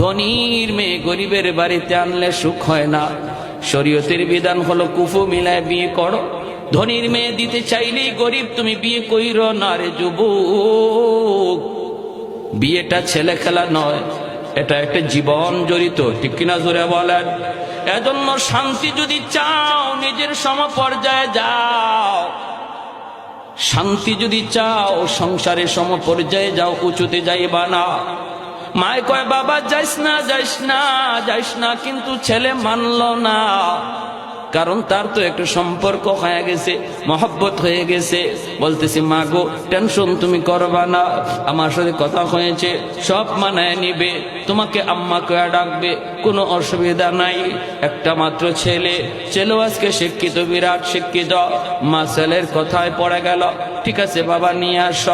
ধনির মেয়ে গরিবের বাড়িতে আনলে সুখ হয় না। শরীয়তের বিধান হলো কুফু মিলায় বিয়ে করো। ধনির মেয়ে দিতে চাইলেই গরিব, তুমি বিয়ে কইর না রে যুবক। বিয়েটা ছেলে খেলা নয়, এটা একটা জীবন জড়িত, ঠিক কিনা জোরে বলেন? এজন্য শান্তি যদি চাও, নিজের সম পর্যায়ে যাও। শান্তি যদি চাও সংসারের সম পর্যায়ে যাও, উঁচুতে যাইবা না। মায় কয়, বাবা, যাইস না যাইস না যাইস না, কিন্তু ছেলে মানল না। কারণ তার তো একটু সম্পর্ক হয়ে গেছে, মহব্বত হয়ে গেছে। বলতেছি, মা গো, টেনশন তুমি করবা না। আমার সাথে কথা হয়েছে, সব মানায় নিবে। তোমাকে আম্মা কয়া ডাকবে, কোনো অসুবিধা নাই। একটা মাত্র ছেলে। ছেলেও আজকে শিক্ষিত, বিরাট শিক্ষিত। মা ছেলের কথায় পড়ে গেল, ঠিক আছে, বাবা, নিয়ে আস।